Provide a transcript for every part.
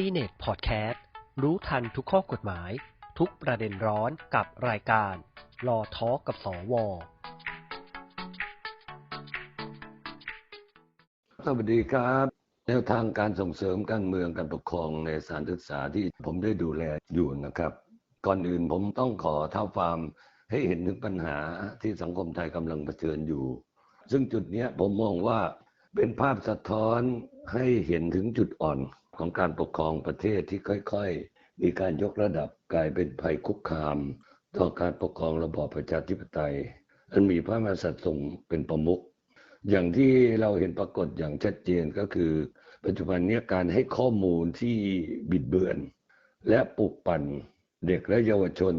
ซีเน็ตพอดแคสต์รู้ทันทุกข้อกฎหมาย ทุกประเด็นร้อนกับรายการรอทอกับสวสวัสดีครับแนวทางการส่งเสริมการเมืองการปกครองในสถานศึกษาที่ผมได้ดูแลอยู่นะครับ ก่อนอื่นผมต้องขอเท้าความให้เห็นถึงปัญหาที่สังคมไทยกำลังเผชิญอยู่ ซึ่งจุดนี้ผมมองว่าเป็นภาพสะท้อนให้เห็นถึงจุดอ่อน ของการปกครองประเทศที่ค่อยๆ มีการยกระดับกลายเป็นภัยคุกคาม ต่อการปกครองระบอบประชาธิปไตย อันมีพระมหากษัตริย์ทรงเป็นประมุขอย่างที่เราเห็นปรากฏอย่างชัดเจนก็คือ ปัจจุบันนี้การให้ข้อมูลที่บิดเบือน และปลุกปั่นเด็กและเยาวชน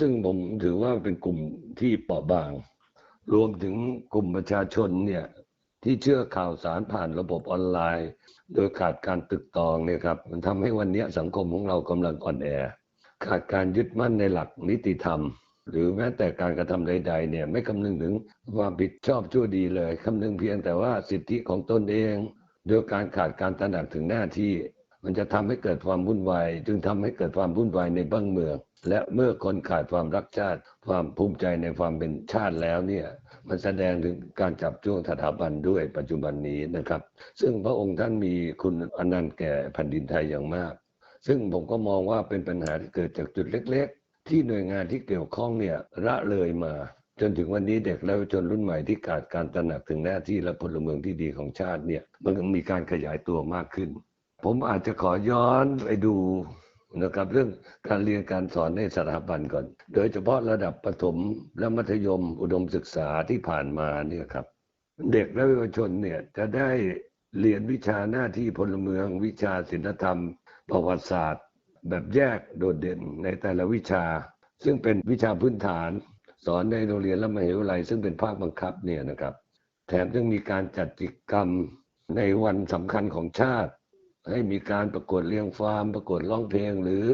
ซึ่งผมถือว่าเป็นกลุ่มที่เปราะบาง รวมถึงกลุ่มประชาชนเนี่ย ที่เชื่อข่าวสารผ่านระบบออนไลน์ โดยขาดการตึกตองเนี่ยครับมันทำให้วันนี้สังคมของเรากำลังอ่อนแอ ขาดการยึดมั่นในหลักนิติธรรม หรือแม้แต่การกระทำใด ๆ เนี่ยไม่คำนึงถึงความผิดชอบชั่วดีเลยคำนึงเพียงแต่ว่าสิทธิของตนเอง โดยการขาดการตระหนักถึงหน้าที่ มันจะทำให้เกิดความวุ่นวายจึงทำให้เกิดความวุ่นวายในบ้านเมือง และเมื่อคนขาดความรักชาติ ความภูมิใจในความเป็นชาติแล้วเนี่ยมันแสดงถึงการจับจ้วงสถาบันด้วยปัจจุบันนี้นะครับ ซึ่งพระองค์ท่านมีคุณอนันต์แก่แผ่นดินไทยอย่างมาก ซึ่งผมก็มองว่าเป็นปัญหาที่เกิดจากจุดเล็ก ๆ ที่หน่วยงานที่เกี่ยวข้องเนี่ยละเลยมา จนถึงวันนี้เด็กและเยาวชนรุ่นใหม่ที่ขาดการตระหนักถึงหน้าที่และพลเมืองที่ดีของชาติเนี่ยมันมีการขยายตัวมากขึ้น ผมอาจจะขอย้อนไปดู นะครับเรื่องการเรียนการสอนในสถาบันก่อน โดยเฉพาะระดับประถมและมัธยมอุดมศึกษาที่ผ่านมาเนี่ยครับ เด็กและเยาวชนเนี่ยจะได้เรียนวิชาหน้าที่พลเมือง วิชาศิลธรรม ประวัติศาสตร์ แบบแยกโดดเด่นในแต่ละวิชา ซึ่งเป็นวิชาพื้นฐาน สอนในโรงเรียนและมหาวิทยาลัย ซึ่งเป็นภาคบังคับเนี่ยนะครับ แถมยังมีการจัดกิจกรรมในวันสำคัญของชาติ ให้มีการประกวดเลี้ยงฟาร์มประกวดร้องเพลงหรือ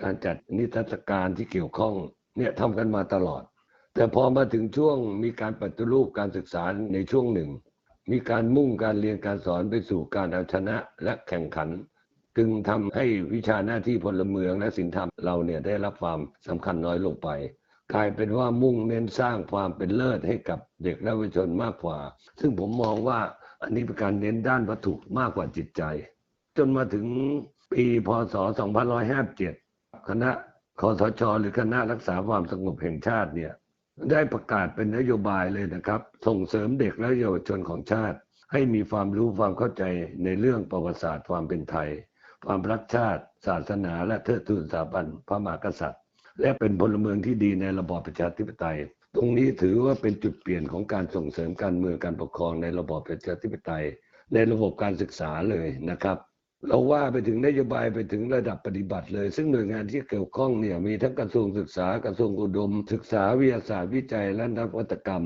การจัดนิทรรศการที่เกี่ยวข้องเนี่ยทำกันมาตลอด แต่พอมาถึงช่วงมีการปฏิรูปการศึกษาในช่วงหนึ่ง มีการมุ่งการเรียนการสอนไปสู่การเอาชนะและแข่งขัน จึงทำให้วิชาหน้าที่พลเมืองและศิลธรรมเราเนี่ยได้รับความสำคัญน้อยลงไป กลายเป็นว่ามุ่งเน้นสร้างความเป็นเลิศให้กับเด็กและเยาวชนมากกว่า ซึ่งผมมองว่าอันนี้เป็นการเน้นด้านวัตถุมากกว่าจิตใจ จนมาถึงปีพศ 2557 คณะคอสชหรือคณะรักษาความสงบแห่งชาติเนี่ยได้ประกาศเป็นนโยบายเลยนะครับ ส่งเสริมเด็กและเยาวชนของชาติ ให้มีความรู้ความเข้าใจในเรื่องประวัติศาสตร์ความเป็นไทย ความรักชาติ ศาสนา และเทิดทูนสถาบันพระมหากษัตริย์ และเป็นพลเมืองที่ดีในระบอบประชาธิปไตย ตรงนี้ถือว่าเป็นจุดเปลี่ยนของการส่งเสริมการเมืองการปกครองในระบอบประชาธิปไตย ในระบบการศึกษาเลยนะครับ เราว่าไปถึงนโยบายไปถึงระดับปฏิบัติเลย ซึ่งหน่วยงานที่เกี่ยวข้องเนี่ยมีทั้งกระทรวงศึกษากระทรวงอุดม ศึกษาวิทยาศาสตร์วิจัยและนวัตกรรม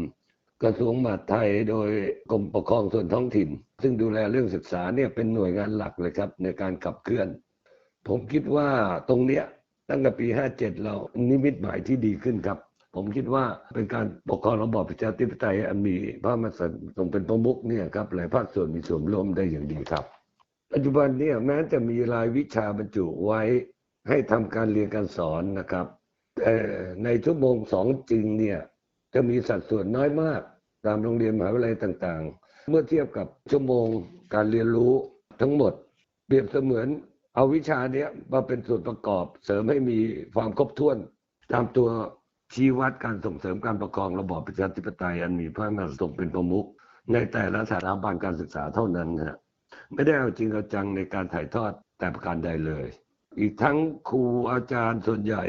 กระทรวงมหาดไทยโดยกรมปกครองส่วนท้องถิ่น ซึ่งดูแลเรื่องศึกษาเนี่ยเป็นหน่วยงานหลักเลยครับในการขับเคลื่อน ผมคิดว่าตรงเนี้ยตั้งแต่ปี 57 เรานิมิตหมายที่ดีขึ้นครับ ผมคิดว่าเป็นการปกครองระบอบประชาธิปไตยอันมีพระมหากษัตริย์ทรงเป็นประมุขเนี่ยครับหลายภาคส่วนมีส่วนร่วมได้อย่างดีครับ ปัจจุบันเนี่ยแม้จะมีรายวิชาบรรจุไว้ให้ทำการเรียนการสอนนะครับแต่ในชั่วโมงสองจริงเนี่ยจะมีสัดส่วนน้อยมาก ตามโรงเรียนมหาวิทยาลัยต่างๆ เมื่อเทียบกับชั่วโมงการเรียนรู้ทั้งหมด เปรียบเสมือนเอาวิชาเนี้ยมาเป็นส่วนประกอบ เสริมให้มีความครบถ้วน ตามตัวชี้วัดการส่งเสริมการปกครองระบอบประชาธิปไตยอันมีพระมหากษัตริย์เป็นประมุขในแต่ละสถาบันการศึกษาเท่านั้นฮะ ไม่ได้เอาจริงเอาจังในการถ่ายทอดแต่ประการใดเลย อีกทั้งครูอาจารย์ส่วนใหญ่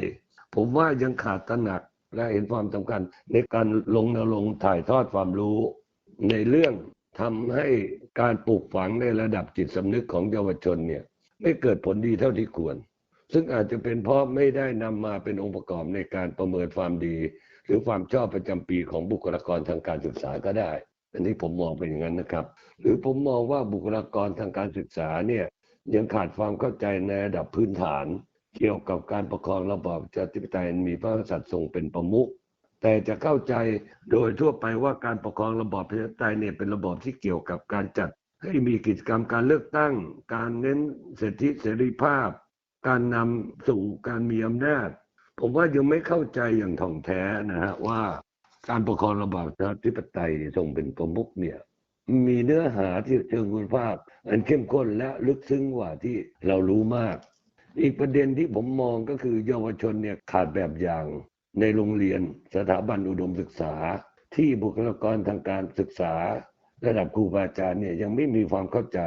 ผมว่ายังขาดตระหนักและเห็นความสำคัญในการลงนรงถ่ายทอดความรู้ ในเรื่องทำให้การปลูกฝังในระดับจิตสำนึกของเยาวชนเนี่ยไม่เกิดผลดีเท่าที่ควร ซึ่งอาจจะเป็นเพราะไม่ได้นำมาเป็นองค์ประกอบในการประเมินความดี หรือความชอบประจำปีของบุคลากรทางการศึกษาก็ได้ อันนี้ผมมองเป็นอย่างนั้นนะครับ หรือผมมองว่าบุคลากรทางการศึกษาเนี่ยยังขาดความเข้าใจในระดับพื้นฐาน เกี่ยวกับการปกครองระบอบประชาธิปไตยมีพระมหากษัตริย์ทรงเป็นประมุขแต่จะเข้าใจโดยทั่วไปว่าการปกครองระบอบประชาธิปไตยเนี่ยเป็นระบอบที่เกี่ยวกับการจัดให้มีกิจกรรมการเลือกตั้ง การเน้นสิทธิเสรีภาพ การนำสู่การมีอำนาจ ผมว่ายังไม่เข้าใจอย่างถ่องแท้นะฮะว่า การปกครองระบอบประชาธิปไตยทรงเป็นประมุขเนี่ยมีเนื้อหาที่เชิงคุณภาพ อันเข้มข้นและลึกซึ้งกว่าที่เรารู้มาก อีกประเด็นที่ผมมองก็คือเยาวชนเนี่ยขาดแบบอย่างในโรงเรียนสถาบันอุดมศึกษา ที่บุคลากรทางการศึกษา ระดับครูบาอาจารย์เนี่ยยังไม่มีความเข้าใจ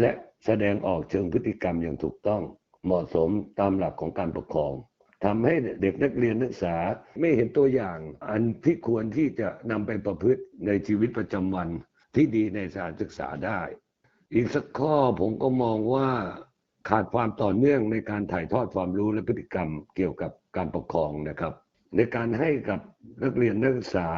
และแสดงออกเชิงพฤติกรรมอย่างถูกต้องเหมาะสมตามหลักของการปกครอง ทำให้เด็กนักเรียนนักศึกษาไม่เห็นตัวอย่าง อันที่ควรที่จะนำไปประพฤติในชีวิตประจำวันที่ดีในสถานศึกษาได้ อีกสักข้อผมก็มองว่าขาดความต่อเนื่องในการถ่ายทอดความรู้และพฤติกรรมเกี่ยวกับการปกครองนะครับ ในการให้กับนักเรียนนักศึกษา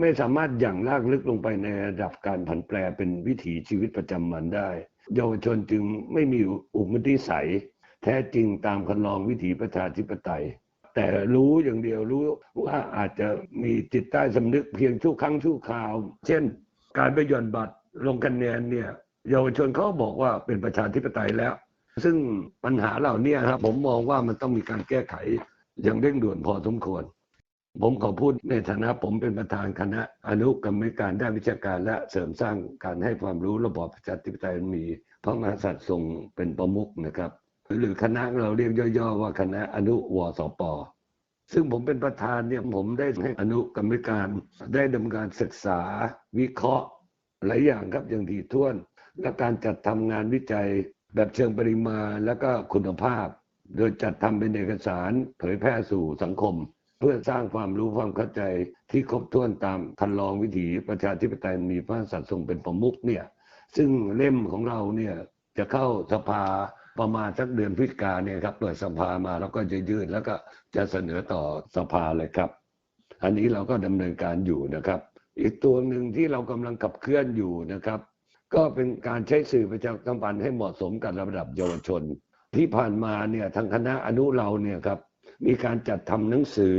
ไม่สามารถอย่างลากลึกลงไปในระดับการผันแปรเป็นวิถีชีวิตประจำวันได้ เยาวชนจึงไม่มีอุปนิสัย แท้จริงตามคันลองวิถีประชาธิปไตย แต่รู้อย่างเดียวรู้ว่าอาจจะมีจิตใต้สำนึกเพียงชั่วครั้งชั่วคราว เช่น การไปหย่อนบัตรลงคะแนนเนี่ยเยาวชนเขาบอกว่าเป็นประชาธิปไตยแล้ว ซึ่งปัญหาเหล่านี้ครับผมมองว่ามันต้องมีการแก้ไขอย่างเร่งด่วนพอสมควร ผมขอพูดในฐานะผมเป็นประธานคณะอนุกรรมการด้านวิชาการและเสริมสร้างการให้ความรู้ระบอบประชาธิปไตยมีพระมหากษัตริย์ทรงเป็นประมุขนะครับ หรือคณะเราเรียกย่อๆว่าคณะอนุวสปซึ่งผมเป็นประธานเนี่ยผมได้ให้อนุกรรมการได้ดำเนินการศึกษา วิเคราะห์หลายอย่างครับอย่างถี่ถ้วน และการจัดทำงานวิจัยแบบเชิงปริมาณและก็คุณภาพ โดยจัดทำเป็นเอกสารเผยแพร่สู่สังคม เพื่อสร้างความรู้ความเข้าใจที่ครบถ้วนตามคันลองวิถีประชาธิปไตยมีพระมหากษัตริย์ทรงเป็นประมุขเนี่ยซึ่งเล่มของเราเนี่ยจะเข้าสภา ประมาณสักเดือนพฤศจิกาเนี่ยครับเปิดสภามาแล้วก็จะยื่นแล้วก็จะเสนอต่อสภาเลยครับ อันนี้เราก็ดำเนินการอยู่นะครับ อีกตัวหนึ่งที่เรากำลังขับเคลื่อนอยู่นะครับ ก็เป็นการใช้สื่อประชาสัมพันธ์ให้เหมาะสมกับระดับเยาวชน ที่ผ่านมาเนี่ยทางคณะอนุเราเนี่ยครับมีการจัดทำหนังสือ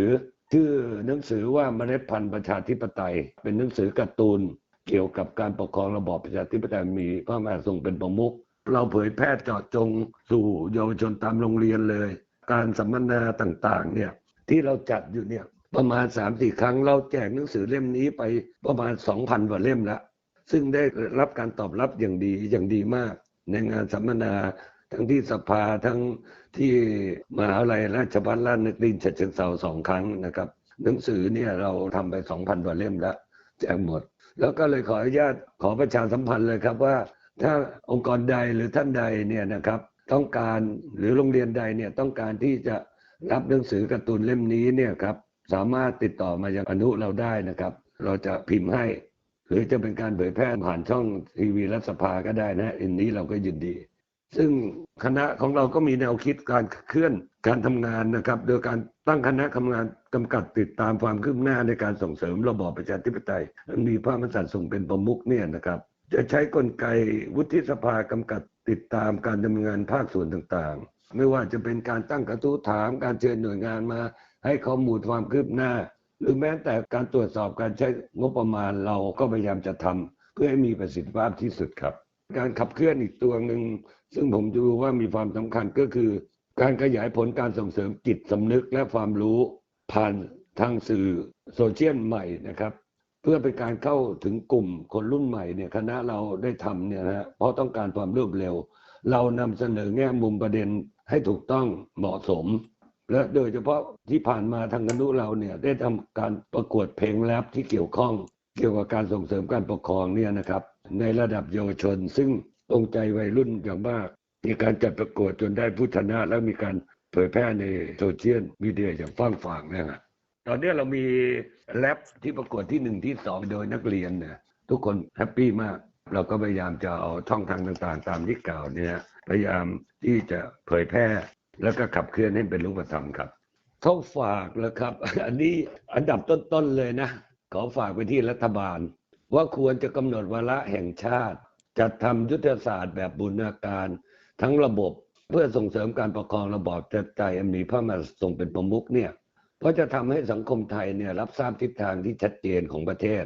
ชื่อหนังสือว่าเมล็ดพันธุ์ประชาธิปไตย เป็นหนังสือการ์ตูนเกี่ยวกับการปกครองระบอบประชาธิปไตยมีพระมหากษัตริย์ทรงเป็นประมุข เราเผยแพร่เจาะจงสู่เยาวชนตามโรงเรียนเลย การสัมมนาต่างๆเนี่ยที่เราจัดอยู่เนี่ยประมาณ3าสี่ครั้งเราแจกหนังสือเล่มนี้ไปประมาณ 2,000กว่าเล่มล้วซึ่งได้รับการตอบรับอย่างดีอย่างดีมาก ในงานสัมมนาทั้งที่สภาทั้งที่มหาวิทยาลัยราชภัฏราชนครินทร์ฉะเชิงเทราสองครั้งนะครับ หนังสือเนี่ยเราทำไป 2,000กว่าเล่มแล้วแจกหมด แล้วก็เลยขออนุญาตขอประชาสัมพันธ์เลยครับว่า ถ้าองค์กรใดหรือท่านใดเนี่ยนะครับต้องการหรือโรงเรียนใดเนี่ยต้องการที่จะรับหนังสือการ์ตูนเล่มนี้เนี่ยครับสามารถติดต่อมายังอนุเราได้นะครับ เราจะพิมพ์ให้ หรือจะเป็นการเผยแพร่ผ่านช่องทีวีรัฐสภาก็ได้นะอันนี้เราก็ยินดี ซึ่งคณะของเราก็มีแนวคิดการเคลื่อนการทำงานนะครับ โดยการตั้งคณะทำงานกำกับติดตามความคืบหน้าในการส่งเสริมระบอบประชาธิปไตยมีพระมหากษัตริย์ทรงเป็นประมุขเนี่ยนะครับ จะใช้กลไกวุฒิสภากำกับติดตามการดำเนินงานภาคส่วนต่างๆ ไม่ว่าจะเป็นการตั้งกระทู้ถามการเชิญหน่วยงานมา ให้ข้อมูลความคืบหน้า หรือแม้แต่การตรวจสอบการใช้งบประมาณเราก็พยายามจะทำเพื่อให้มีประสิทธิภาพที่สุดครับ การขับเคลื่อนอีกตัวหนึ่งซึ่งผมดูว่ามีความสำคัญก็คือ การขยายผลการส่งเสริมจิตสำนึกและความรู้ผ่านทางสื่อโซเชียลใหม่นะครับ เพื่อเป็นการเข้าถึงกลุ่มคนรุ่นใหม่เนี่ยคณะเราได้ทำเนี่ยนะฮะเพราะต้องการความรวดเร็ว เรานำเสนอแง่มุมประเด็นให้ถูกต้องเหมาะสม และโดยเฉพาะที่ผ่านมาทางคณะเราเนี่ยได้ทำการประกวดเพลงแรปที่เกี่ยวข้อง เกี่ยวกับการส่งเสริมการปกครองเนี่ยนะครับ ในระดับเยาวชน ซึ่งตรงใจวัยรุ่นอย่างมากมีการจัดประกวดจนได้ผู้ชนะ แล้วมีการเผยแพร่ในโซเชียลมีเดียอย่างฟ้างฝางเนะฮะ ตอนนี้เรามีแรปที่ประกวดที่หนึ่งที่สองโดยนักเรียนเนี่ยทุกคนแฮปปี้มาก เราก็พยายามจะเอาช่องทางต่างๆ ตามที่กล่าวเนี่ยพยายามที่จะเผยแพร่ แล้วก็ขับเคลื่อนให้เป็นรูปธรรมครับเขาฝากแล้วครับ อันนี้อันดับต้นๆเลยนะ ขอฝากไปที่รัฐบาล ว่าควรจะกำหนดวาระแห่งชาติ จัดทำยุทธศาสตร์แบบบูรณาการ ทั้งระบบเพื่อส่งเสริมการปกครองระบอบประชาธิปไตยอันมีพระมหากษัตริย์ทรงเป็นประมุขเนี่ย เพราะจะทำให้สังคมไทยเนี่ยรับทราบทิศทางที่ชัดเจนของประเทศ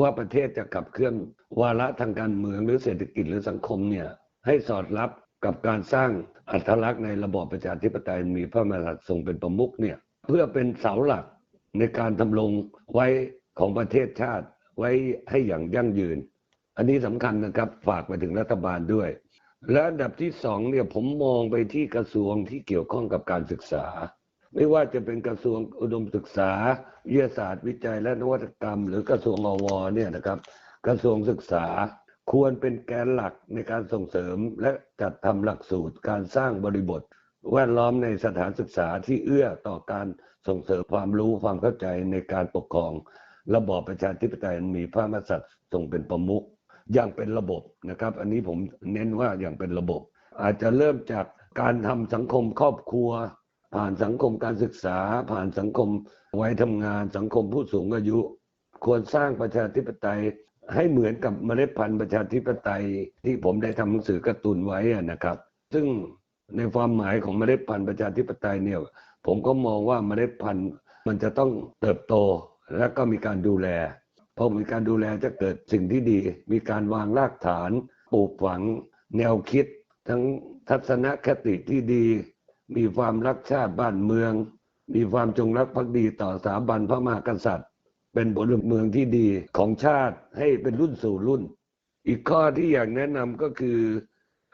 ว่าประเทศจะขับเคลื่อนวาระทางการเมืองหรือเศรษฐกิจหรือสังคมเนี่ยให้สอดรับกับการสร้างอัตลักษณ์ในระบอบประชาธิปไตยมีพระมหากษัตริย์ทรงเป็นประมุขเนี่ยเพื่อเป็นเสาหลักในการทำรงไว้ของประเทศชาติไว้ให้อย่างยั่งยืน อันนี้สำคัญนะครับฝากไปถึงรัฐบาลด้วย และอันดับที่สองเนี่ยผมมองไปที่กระทรวงที่เกี่ยวข้องกับการศึกษา ไม่ว่าจะเป็นกระทรวงอุดมศึกษา วิทยาศาสตร์วิจัยและนวัตกรรม หรือกระทรวงอวเนี่ยนะครับ กระทรวงศึกษาควรเป็นแกนหลักในการส่งเสริมและจัดทำหลักสูตรการสร้างบริบท แวดล้อมในสถานศึกษาที่เอื้อต่อการส่งเสริมความรู้ความเข้าใจในการปกครอง ระบอบประชาธิปไตยมีพระมหากษัตริย์ทรงเป็นประมุขอย่างเป็นระบบนะครับ อันนี้ผมเน้นว่าอย่างเป็นระบบ อาจจะเริ่มจากการทำสังคมครอบครัว ผ่านสังคมการศึกษา ผ่านสังคมวัยทำงาน สังคมผู้สูงอายุ ควรสร้างประชาธิปไตยให้เหมือนกับเมล็ดพันธุ์ประชาธิปไตยที่ผมได้ทำหนังสือการ์ตูนไว้นะครับ ซึ่งในความหมายของเมล็ดพันธุ์ประชาธิปไตยเนี่ยผมก็มองว่าเมล็ดพันธุ์มันจะต้องเติบโตและก็มีการดูแลพอมีการดูแลจะเกิดสิ่งที่ดี มีการวางรากฐาน ปลูกฝัง แนวคิด ทั้งทัศนคติที่ดี มีความรักชาติบ้านเมือง มีความจงรักภักดีต่อสถาบันพระมหากษัตริย์ เป็นพลเมืองที่ดีของชาติให้เป็นรุ่นสู่รุ่น อีกข้อที่อยากแนะนำก็คือ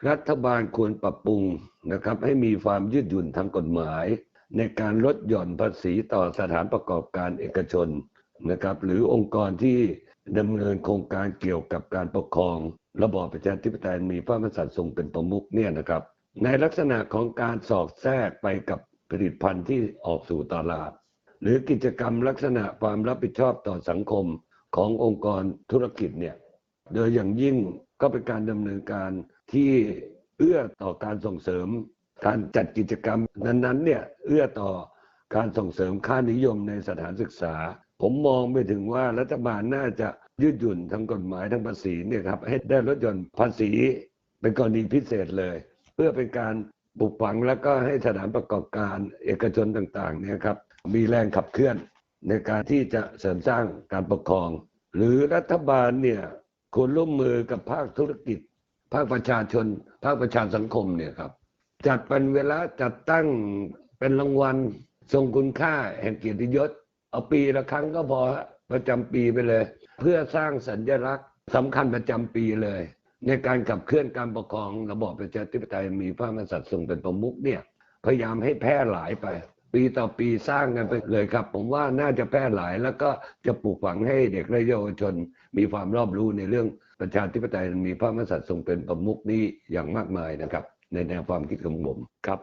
รัฐบาลควรปรับปรุงนะครับ ให้มีความยืดหยุ่นทางกฎหมาย ในการลดหย่อนภาษีต่อสถานประกอบการเอกชนนะครับ หรือองค์กรที่ดำเนินโครงการเกี่ยวกับการปกครอง ระบอบประชาธิปไตยมีพระมหากษัตริย์ทรงเป็นประมุขเนี่ยนะครับ ในลักษณะของการสอดแทรกไปกับผลิตภัณฑ์ที่ออกสู่ตลาด หรือกิจกรรมลักษณะความรับผิดชอบต่อสังคมขององค์กรธุรกิจเนี่ยโดยอย่างยิ่งก็เป็นการดำเนินการที่เอื้อต่อการส่งเสริม การจัดกิจกรรมนั้นๆเนี่ยเอื้อต่อการส่งเสริมค่านิยมในสถานศึกษา ผมมองไปถึงว่ารัฐบาลน่าจะยืดหยุ่นทั้งกฎหมายทั้งภาษีเนี่ยครับให้ได้ลดหย่อนภาษีเป็นกรณีพิเศษเลย พื่อเป็นการปลูกฝังแล้วก็ให้สถานประกอบการเอกชนต่างๆเนี่ยครับมีแรงขับเคลื่อนในการที่จะเสริมสร้างการปกครอง หรือรัฐบาลเนี่ยควรร่วมมือกับภาคธุรกิจ ภาคประชาชน ภาคประชาสังคมเนี่ยครับจัดเป็นเวลาจัดตั้งเป็นรางวัลทรงคุณค่าแห่งเกียรติยศ เอาปีละครั้งก็พอประจำปีไปเลย เพื่อสร้างสัญลักษณ์สำคัญประจำปีเลย ในการขับเคลื่อนการปกครองระบอบประชาธิปไตยมีพระมหากษัตริย์ทรงเป็นประมุขเนี่ยพยายามให้แพร่หลายไป ปีต่อปีสร้างกันไปเลยครับ ผมว่าน่าจะแพร่หลายแล้วก็จะปลูกฝังให้เด็กและเยาวชน มีความรอบรู้ในเรื่องประชาธิปไตยมีพระมหากษัตริย์ทรงเป็นประมุขนี้อย่างมากมายนะครับ ในแนวความคิดของผมครับ